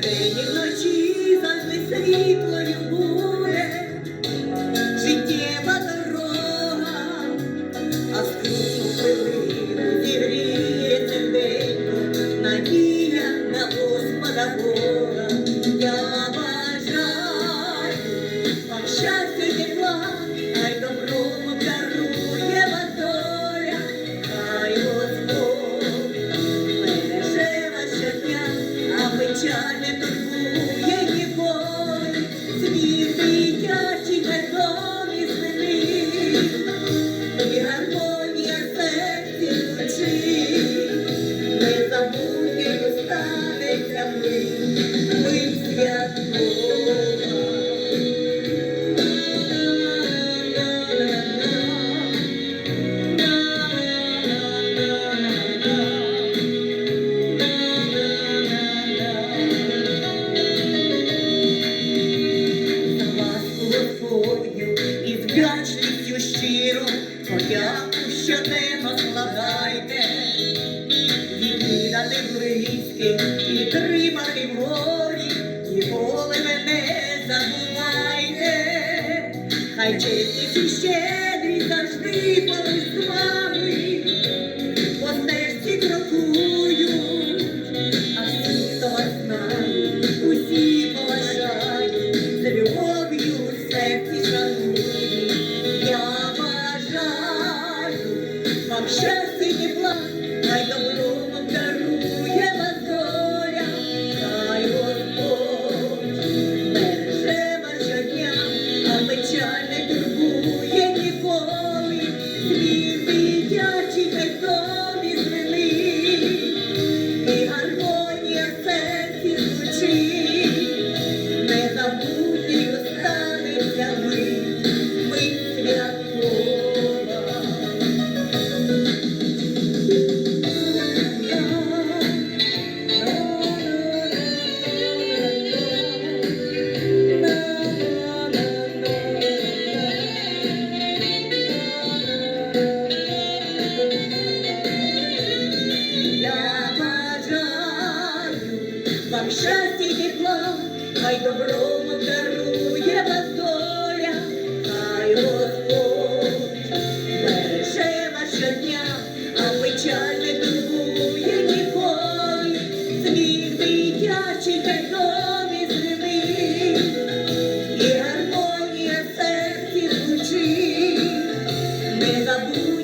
day you look вдячністю щиро, подяку щоденно складайте, відвідати близьких і тримати в горі, ніколи мене забувайте, хай чесність і щедрість завжди повисла. щастя тепла, хай добром обдарує вас доля, хай Господь береже вас. хай щастя й тепла, хай добром дарує вас доля, хай Господь береже вас щодня, а печаль не турбує ніколи, сміх дитячий хай домі звини, і гармонія серці звучить, не забудь.